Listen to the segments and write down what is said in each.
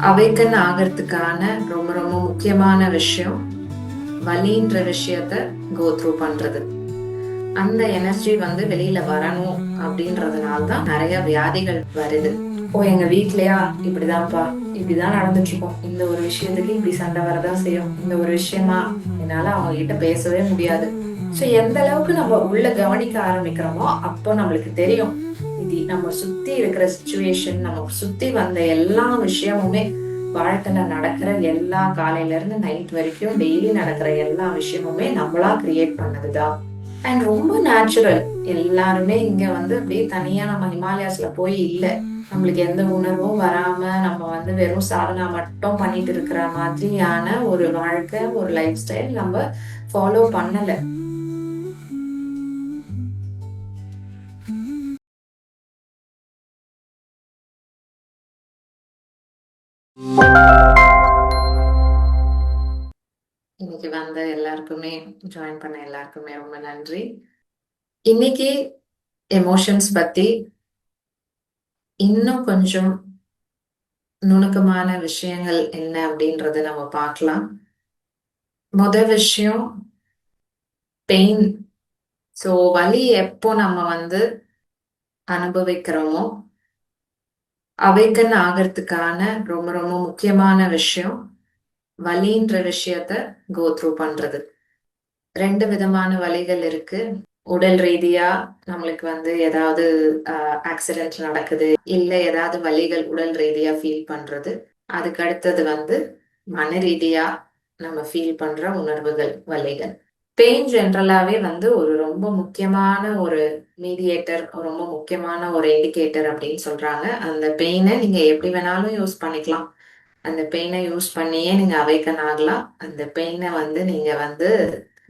Awaken ஆகிறதுக்கான ரொம்ப ரொம்ப முக்கியமான விஷயம் வலின்ற விஷயத்த கோ த்ரூ பண்றது. அந்த எனர்ஜி வந்து வெளியில வரணும் அப்படின்றதுனால தான் நிறைய வியாதிகள் வருது. ஓ எங்க வீட்லயா? இப்படிதான்ப்பா. இப்படிதான் நடந்துட்டு இருக்கோம் இந்த ஒரு விஷயத்துக்கு இப்படி சண்டை வரதான் செய்யும். இந்த ஒரு விஷயமா? என்னால அவங்க கிட்ட பேசவே முடியாது. ஸோ எந்த அளவுக்கு நம்ம உள்ள கவனிக்க ஆரம்பிக்கிறோமோ அப்போ நம்மளுக்கு தெரியும். நம்ம சுத்தி இருக்கிற சுச்சுவேஷன் நம்ம சுத்தி வந்த எல்லா விஷயமுமே வாழ்க்கையில நடக்கிற எல்லா காலையில இருந்து நைட் வரைக்கும் டெய்லி நடக்கிற எல்லா விஷயமுமே நம்மளா கிரியேட் பண்ணதுதான் அண்ட் ரொம்ப நேச்சுரல் எல்லாருமே இங்க வந்து அப்படியே தனியா நம்ம ஹிமாலயாஸ்ல போய் இல்லை. நம்மளுக்கு எந்த உணர்வும் வராம நம்ம வந்து வெறும் சாதனா மட்டும் பண்ணிட்டு இருக்கிற மாதிரியான ஒரு வாழ்க்கை ஒரு லைஃப் ஸ்டைல் நம்ம ஃபாலோ பண்ணலை. இன்னைக்கு வந்த எல்லாருக்குமே ஜாயின் பண்ண எல்லாருக்குமே ரொம்ப நன்றி. இன்னைக்கு எமோஷன்ஸ் பத்தி இன்னும் கொஞ்சம் நுணுக்கமான விஷயங்கள் என்ன அப்படின்றத நம்ம பார்க்கலாம். முத விஷயம் பெயின் ஸோ வலி எப்போ நம்ம வந்து அனுபவிக்கிறோமோ அவைக்கன் ஆகிறதுக்கான ரொம்ப ரொம்ப முக்கியமான விஷயம் வலின்ற விஷயத்த கோ த்ரூ பண்றது. ரெண்டு விதமான வலிகள் இருக்கு. உடல் ரீதியா நம்மளுக்கு வந்து ஏதாவது ஆக்சிடென்ட் நடக்குது. இல்ல ஏதாவது வலிகள் உடல் ரீதியா ஃபீல் பண்றது. அதுக்கு அடுத்தது வந்து மன ரீதியா நம்ம ஃபீல் பண்ற உணர்வுகள் வழிகள் பெயின் ஜென்ரலாகவே வந்து ஒரு ரொம்ப முக்கியமான ஒரு மீடியேட்டர் ரொம்ப முக்கியமான ஒரு இண்டிகேட்டர் அப்படின்னு சொல்கிறாங்க அந்த பெயினை நீங்கள் எப்படி வேணாலும் யூஸ் பண்ணிக்கலாம். அந்த பெயினை யூஸ் பண்ணியே நீங்கள் அவைக்கன் ஆகலாம். அந்த பெயினை வந்து நீங்கள் வந்து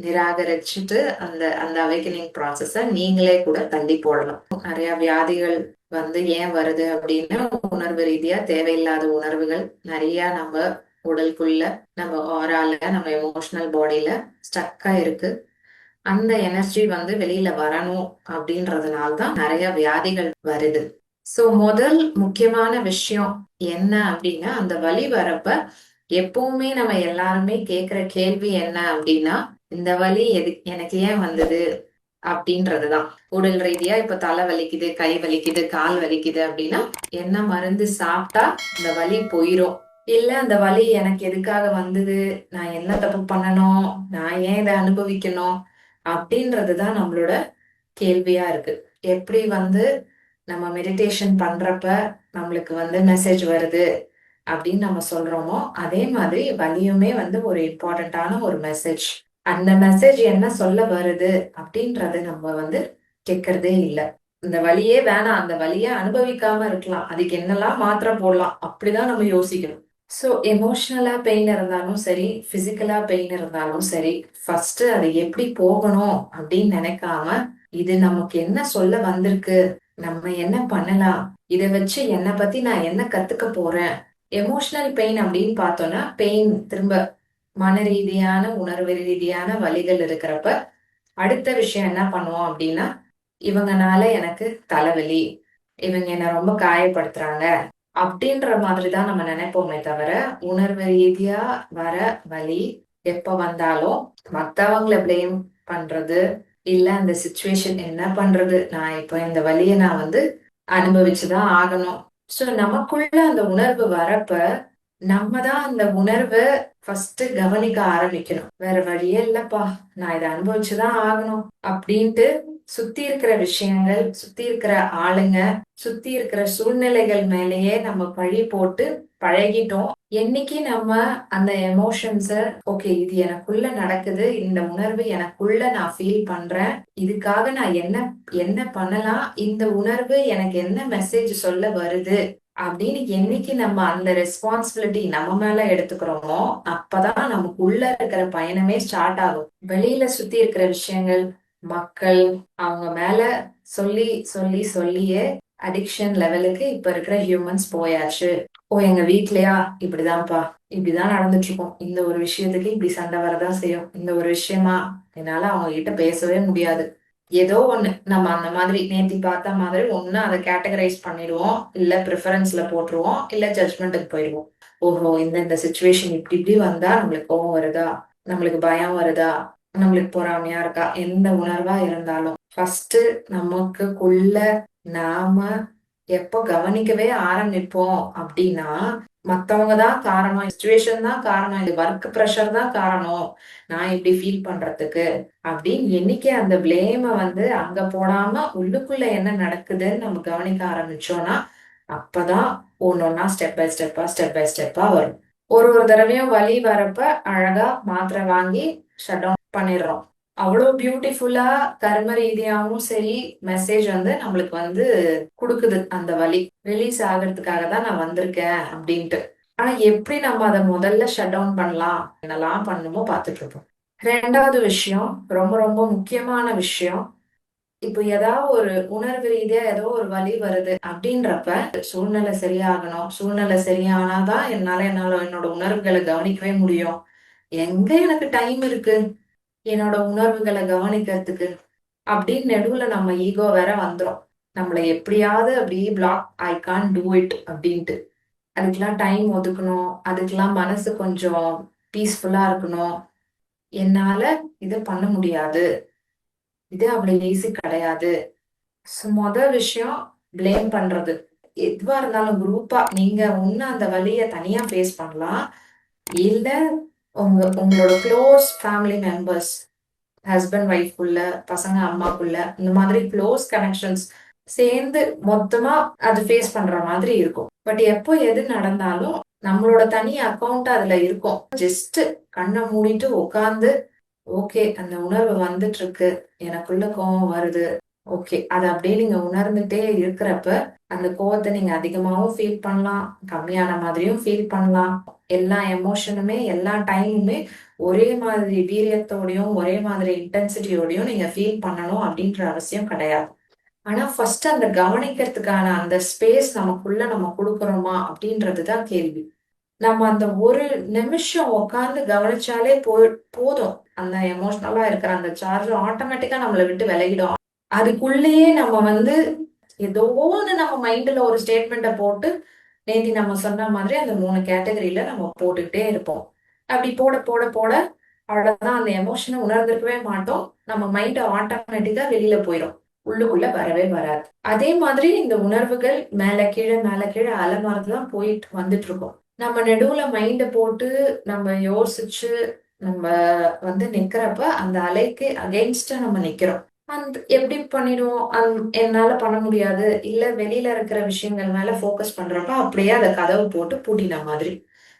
நிராகரிச்சுட்டு அந்த அந்த அவைக்கனிங் ப்ராசஸை நீங்களே கூட தள்ளி போடலாம். நிறைய வியாதிகள் வந்து ஏன் வருது அப்படின்னு உணர்வு ரீதியாக தேவையில்லாத உணர்வுகள் நிறையா நம்ம உடலுக்குள்ள நம்ம ஆரால நம்ம எமோஷனல் பாடியில ஸ்டக்கா இருக்கு. அந்த எனர்ஜி வந்து வெளியில வரணும் அப்படின்றதுனால தான் நிறைய வியாதிகள் வருது. சோ முதல் முக்கியமான விஷயம் என்ன அப்படின்னா அந்த வலி வரப்ப எப்பவுமே நம்ம எல்லாருமே கேக்குற கேள்வி என்ன அப்படின்னா இந்த வலி எது எனக்கு ஏன் வந்தது அப்படின்றதுதான். உடல் ரீதியா இப்ப தலை வலிக்குது கை வலிக்குது கால் வலிக்குது அப்படின்னா என்ன மருந்து சாப்பிட்டா இந்த வலி போயிரும் இல்ல அந்த வலி எனக்கு எதுக்காக வந்தது? நான் என்ன தப்பு பண்ணணும்? நான் ஏன் இதை அனுபவிக்கணும்? அப்படின்றதுதான் நம்மளோட கேள்வியா இருக்கு. எப்படி வந்து நம்ம மெடிடேஷன் பண்றப்ப நம்மளுக்கு வந்து மெசேஜ் வருது அப்படின்னு நம்ம சொல்றோமோ அதே மாதிரி வலியுமே வந்து ஒரு இம்பார்ட்டண்ட்டான ஒரு மெசேஜ் அந்த மெசேஜ் என்ன சொல்ல வருது அப்படின்றத நம்ம வந்து கேட்கறதே இல்லை. இந்த வழியே வேணாம். அந்த வழியை அனுபவிக்காம இருக்கலாம். அதுக்கு என்னெல்லாம் மாத்திரை போடலாம்? அப்படிதான் நம்ம யோசிக்கணும். ஸோ எமோஷ்னலாக பெயின் இருந்தாலும் சரி ஃபிசிக்கலாக பெயின் இருந்தாலும் சரி ஃபஸ்ட்டு அது எப்படி போகணும் அப்படின்னு நினைக்காம இது நமக்கு என்ன சொல்ல வந்திருக்கு நம்ம என்ன பண்ணலாம் இதை வச்சு என்னை பத்தி நான் என்ன கத்துக்க போறேன் எமோஷனல் பெயின் அப்படின்னு பார்த்தோம்னா பெயின் திரும்ப மன ரீதியான உணர்வு ரீதியான வழிகள் இருக்கிறப்ப அடுத்த விஷயம் என்ன பண்ணுவோம் அப்படின்னா இவங்கனால எனக்கு தலைவலி இவங்க என்னை ரொம்ப காயப்படுத்துறாங்க அப்படின்ற மாதிரி தான் நம்ம நினைப்போமே தவிர உணர்வு ரீதியா வர வழி எப்ப வந்தாலும் மத்தவங்களை பிளேம் பண்றது இல்ல அந்த சுச்சுவேஷன் என்ன பண்றது நான் இப்ப இந்த வழியை நான் வந்து அனுபவிச்சுதான் ஆகணும். சோ நமக்குள்ள அந்த உணர்வு வரப்ப நம்ம தான் அந்த உணர்வை ஃபர்ஸ்ட் கவனிக்க ஆரம்பிக்கணும். வேற வழியே இல்லப்பா. நான் இதை அனுபவிச்சுதான் ஆகணும். அப்படின்ட்டு சுத்தி இருக்கிற விஷயங்கள் சுத்தி இருக்கிற ஆளுங்க சுத்தி இருக்கிற சூழ்நிலைகள் மேலேயே நம்ம பழி போட்டு பழகிட்டோம். என்னைக்கு நம்ம அந்த எமோஷன்ஸ ஓகே இது எனக்குள்ள நடக்குது. இந்த உணர்வு எனக்குள்ள நான் ஃபீல் பண்றேன். இதுக்காக நான் என்ன என்ன பண்ணலாம்? இந்த உணர்வு எனக்கு என்ன மெசேஜ் சொல்ல வருது? அப்படின்னு என்னைக்கு நம்ம அந்த ரெஸ்பான்சிபிலிட்டி நம்ம மேல எடுத்துக்கிறோமோ அப்பதான் நமக்கு உள்ள இருக்கிற பயணமே ஸ்டார்ட் ஆகும். வெளியில சுத்தி இருக்கிற விஷயங்கள் மக்கள் அவங்க மேல சொல்லி சொல்லி சொல்லியே அடிக்ஷன் லெவலுக்கு இப்ப இருக்கிற ஹியூமன்ஸ் போயாச்சு. ஓ எங்க வீட்லயா? இப்படிதான்ப்பா. இப்படிதான் நடந்துட்டு இருக்கோம் இந்த ஒரு விஷயத்துக்கு இப்படி சண்டை வரதான் செய்யும். இந்த ஒரு விஷயமா என்னால அவங்க கிட்ட பேசவே முடியாது. ஏதோ ஒண்ணு. நம்ம அந்த மாதிரி நேத்தி பார்த்த மாதிரி ஒண்ணு அதை கேட்டகரைஸ் பண்ணிடுவோம். இல்ல ப்ரிஃபரன்ஸில் போட்டுருவோம். இல்ல ஜட்மெண்ட்டுக்கு போயிடுவோம். ஓஹோ இந்த இந்த சுச்சுவேஷன் இப்படி இப்படி வந்தா நம்மளுக்கு கோவம் வருதா? நம்மளுக்கு பயம் வருதா? நம்மளுக்கு பொறாமையா இருக்கா? எந்த உணர்வா இருந்தாலும். ஃபர்ஸ்ட் நமக்குள்ள நாம எப்போ கவனிக்கவே ஆரம்பிப்போம் அப்படின்னா மத்தவங்க தான் காரணம் சுச்சுவேஷன் தான் காரணம் இது ஒர்க் ப்ரெஷர் தான் காரணம் நான் இப்படி ஃபீல் பண்றதுக்கு அப்படின்னு என்னைக்கு அந்த பிளேமை வந்து அங்க போடாம உள்ளுக்குள்ள என்ன நடக்குதுன்னு நம்ம கவனிக்க ஆரம்பிச்சோம்னா அப்பதான் ஒன்னொன்னா ஸ்டெப் பை ஸ்டெப்பா ஸ்டெப் பை ஸ்டெப்பா வரும். ஒரு ஒரு தடவையும் வலி வரப்ப அழகா மாத்திரை வாங்கி ஷட் டவுன் பண்ணிடுறோம். அவ்வளோ பியூட்டிஃபுல்லா கர்ம ரீதியாகவும் சரி மெசேஜ் வந்து நம்மளுக்கு வந்து கொடுக்குது அந்த வழி ரிலீஸ் ஆகிறதுக்காக தான் நான் வந்திருக்கேன் அப்படின்ட்டு. ஆனா எப்படி நம்ம அதை முதல்ல ஷட் டவுன் பண்ணலாம்? என்னெல்லாம் பண்ணுமோ பார்த்துட்டு இருப்போம். ரெண்டாவது விஷயம் ரொம்ப ரொம்ப முக்கியமான விஷயம் இப்போ ஏதாவது ஒரு உணர்வு ரீதியா ஏதோ ஒரு வழி வருது அப்படின்றப்ப சூழ்நிலை சரியாகணும். சூழ்நிலை சரியானாதான் என்னால என்னால என்னோட உணர்வுகளை கவனிக்கவே முடியும். எங்க எனக்கு டைம் இருக்கு? என்னோட உணர்வுகளை கவனிக்கிறதுக்கு அப்படின்னு நெடுவில் நம்ம ஈகோ வேற வந்துடும் நம்மளை எப்படியாவது அப்படியே block I can do it அப்படின்ட்டு. அதுக்கெல்லாம் டைம் ஒதுக்கணும். அதுக்கெல்லாம் மனசு கொஞ்சம் பீஸ்ஃபுல்லாக இருக்கணும். என்னால் இதை பண்ண முடியாது. இது அவ்வளோ ஈஸி கிடையாது. ஸோ மொதல் விஷயம் பிளேம் பண்ணுறது எதுவாக இருந்தாலும் குரூப்பாக நீங்கள் ஒன்று அந்த வழியை தனியாக ஃபேஸ் பண்ணலாம். இல்லை உங்க உங்களோட க்ளோஸ் ஃபேமிலி மெம்பர்ஸ் ஹஸ்பண்ட் ஒய்ஃப்குள்ள பசங்க அம்மாக்குள்ள இந்த மாதிரி க்ளோஸ் கனெக்ஷன்ஸ் சேர்ந்து மொத்தமா அது ஃபேஸ் பண்ற மாதிரி இருக்கும். பட் எப்போ எது நடந்தாலும் நம்மளோட தனி அக்கௌண்ட் அதுல இருக்கும். ஜஸ்ட் கண்ணை மூடிட்டு உட்காந்து ஓகே அந்த உணர்வு வந்துட்டு இருக்கு எனக்குள்ள கோவம் வருது. ஓகே அதை அப்படியே நீங்க உணர்ந்துட்டே இருக்கிறப்ப அந்த கோவத்தை நீங்க அதிகமாகவும் ஃபீல் பண்ணலாம் கம்மியான மாதிரியும் ஃபீல் பண்ணலாம். எல்லா எமோஷனுமே எல்லா டைமுமே ஒரே மாதிரி வீரியத்தோடையும் ஒரே மாதிரி இன்டென்சிட்டியோடையும் நீங்க ஃபீல் பண்ணணும் அப்படின்ற அவசியம் கிடையாது. ஆனா ஃபர்ஸ்ட் அந்த கவனிக்கிறதுக்கான அந்த ஸ்பேஸ் நமக்குள்ள நம்ம கொடுக்குறோமா அப்படின்றது தான் கேள்வி. நம்ம அந்த ஒரு நிமிஷம் உட்காந்து கவனிச்சாலே போ போதும். அந்த எமோஷனலா இருக்கிற அந்த சார்ஜ் ஆட்டோமேட்டிக்கா நம்மளை விட்டு விலகிடும். அதுக்குள்ளேயே நம்ம வந்து ஏதோ ஒன்று நம்ம மைண்டில் ஒரு ஸ்டேட்மெண்ட்டை போட்டு நேத்தி நம்ம சொன்ன மாதிரி அந்த மூணு கேட்டகரியில நம்ம போட்டுக்கிட்டே இருப்போம். அப்படி போட போட போட அவ்வளவுதான். அந்த எமோஷனை உணர்ந்திருக்கவே மாட்டோம். நம்ம மைண்ட் ஆட்டோமேட்டிக்கா வெளியில போயிடும் உள்ளுக்குள்ள வரவே வராது. அதே மாதிரி இந்த உணர்வுகள் மேல கீழே மேல கீழே அலமாரதுதான் போயிட்டு வந்துட்டு இருக்கோம் நம்ம நடுவுல மைண்டை போட்டு நம்ம யோசிச்சு நம்ம வந்து நிக்கிறப்ப அந்த அலைக்கு அகெயின்ஸ்டா நம்ம நிக்கிறோம். அந்த எப்படி பண்ணிடுவோம்? அந் என்னால பண்ண முடியாது. இல்ல வெளியில இருக்கிற விஷயங்கள் மேல ஃபோக்கஸ் பண்ணுறப்ப அப்படியே அதை கதவு போட்டு பூட்டின மாதிரி.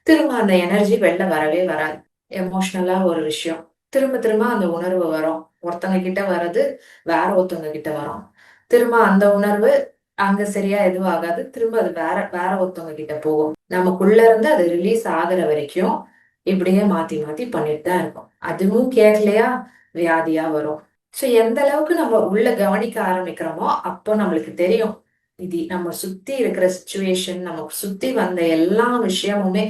திரும்ப அந்த எனர்ஜி வெளில வரவே வராது. எமோஷ்னலாக ஒரு விஷயம். திரும்ப திரும்ப அந்த உணர்வு வரும். ஒருத்தவங்க கிட்ட வர்றது வேற ஒருத்தவங்க கிட்ட வரும். திரும்ப அந்த உணர்வு அங்க சரியா எதுவும் ஆகாது. திரும்ப அது வேற வேற ஒருத்தவங்க கிட்ட போகும். நமக்குள்ள இருந்து அது ரிலீஸ் ஆகுற வரைக்கும் இப்படியே மாத்தி மாத்தி பண்ணிட்டு தான் இருக்கும். அதுவும் கேட்கலையா வியாதியா வரும். ஸோ எந்த அளவுக்கு நம்ம உள்ள கவனிக்க ஆரம்பிக்கிறோமோ அப்போ நம்மளுக்கு தெரியும். இது நம்ம சுத்தி இருக்கிற சுச்சுவேஷன் நமக்கு சுத்தி வந்த எல்லா விஷயமுமே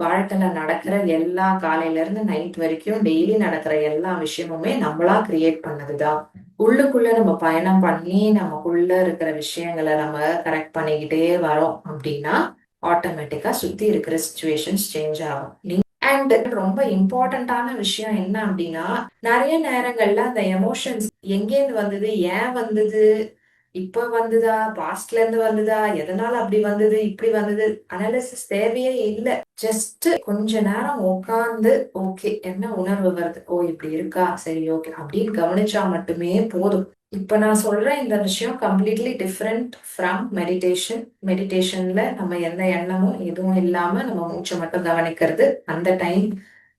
வாழ்க்கையில நடக்கிற எல்லா காலையில இருந்து நைட் வரைக்கும் டெய்லி நடக்கிற எல்லா விஷயமுமே நம்மளா கிரியேட் பண்ணதுதான். உள்ளுக்குள்ள நம்ம பயணம் பண்ணி நமக்குள்ள இருக்கிற விஷயங்களை நம்ம கரெக்ட் பண்ணிக்கிட்டே வரோம் அப்படின்னா ஆட்டோமேட்டிக்கா சுத்தி இருக்கிற சுச்சுவேஷன்ஸ் சேஞ்ச் ஆகும். அண்ட் ரொம்ப இம்பார்ட்டண்டான விஷயம் என்ன அப்படின்னா நிறைய நேரங்கள்ல அந்த எமோஷன்ஸ் எங்கேருந்து வந்தது ஏன் வந்தது இப்ப வந்ததா பாஸ்ட்ல இருந்து வந்ததா எதனால அப்படி வந்தது இப்படி வந்தது அனாலிசிஸ் தேவையே இல்லை. ஜஸ்ட் கொஞ்ச நேரம் உட்காந்து ஓகே என்ன உணர்வு வருது? ஓ இப்படி இருக்கா? சரி ஓகே அப்படின்னு கவனிச்சா மட்டுமே போதும். இப்போ நான் சொல்ற இந்த விஷயம் கம்ப்ளீட்லி டிஃப்ரெண்ட் ஃப்ரம் மெடிடேஷன் மெடிடேஷன்ல நம்ம எந்த எண்ணமும் எதுவும் இல்லாம நம்ம மூச்சை மட்டும் கவனிக்கிறது. அந்த டைம்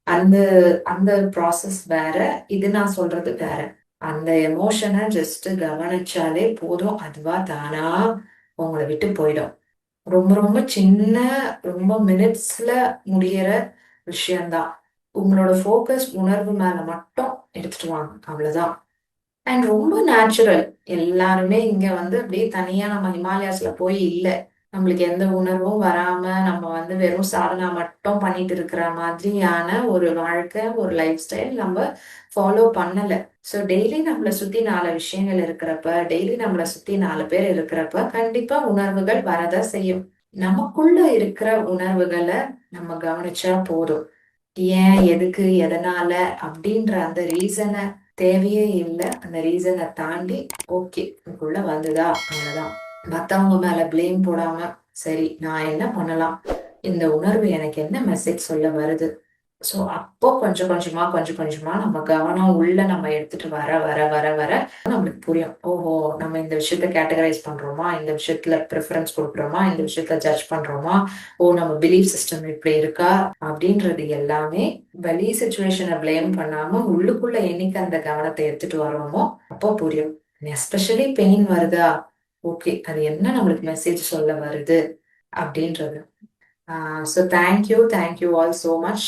அந்த அந்த ப்ராசஸ் வேற. இது நான் சொல்றது வேற. அந்த எமோஷனை ஜஸ்ட் கவனிச்சாலே போதும். அதுவா தானா உங்களை விட்டு போயிடும். ரொம்ப ரொம்ப சின்ன ரொம்ப மினிட்ஸ்ல முடியிற விஷயம்தான். உங்களோட ஃபோக்கஸ் உணர்வு மேல மட்டும் எடுத்துட்டு வாங்க. அவ்வளவுதான். அண்ட் ரொம்ப நேச்சுரல் எல்லாருமே இங்க வந்து அப்படியே தனியா நம்ம ஹிமாலயாஸ்ல போய் இல்லை. நம்மளுக்கு எந்த உணர்வும் வராம நம்ம வந்து வெறும் சாதனா மட்டும் பண்ணிட்டு இருக்கிற மாதிரியான ஒரு வாழ்க்கை ஒரு லைஃப் ஸ்டைல் நம்ம ஃபாலோ பண்ணல. ஸோ டெய்லி நம்மளை சுத்தி நாலு விஷயங்கள் இருக்கிறப்ப டெய்லி நம்மளை சுத்தி நாலு பேர் இருக்கிறப்ப கண்டிப்பா உணர்வுகள் வரதா செய்யும். நமக்குள்ள இருக்கிற உணர்வுகளை நம்ம கவனிச்சா போதும். ஏன் எதுக்கு எதனால அப்படின்ற அந்த ரீசனை தேவையே இல்லை. அந்த ரீசனை தாண்டி ஓகே உள்ள வந்துதா? அவ்வளோதான் மற்றவங்க மேல பிளேம் போடாம சரி நான் என்ன பண்ணலாம்? இந்த உணர்வு எனக்கு என்ன மெசேஜ் சொல்ல வருது? சோ அப்போ கொஞ்சம் கொஞ்சமா கொஞ்சம் கொஞ்சமா நம்ம கவனம் உள்ள நம்ம எடுத்துட்டு வர வர வர வர நம்மளுக்கு புரியும். ஓஹோ நம்ம இந்த விஷயத்த கேட்டகரைஸ் பண்றோமா? இந்த விஷயத்துல ப்ரிஃபரன்ஸ் கொடுக்குறோமா? இந்த விஷயத்துல ஜட்ஜ் பண்றோமா? ஓ நம்ம பிலீஃப் சிஸ்டம் இப்படி இருக்கா? அப்படின்றது எல்லாமே வெளி சுச்சுவேஷனை பிளேம் பண்ணாம உள்ளுக்குள்ள என்னைக்கு அந்த கவனத்தை எடுத்துட்டு வரோமோ அப்போ புரியும். எஸ்பெஷலி பெயின் வருதா? ஓகே அது என்ன நம்மளுக்கு மெசேஜ் சொல்ல வருது? அப்படின்றது. So thank you thank you all so much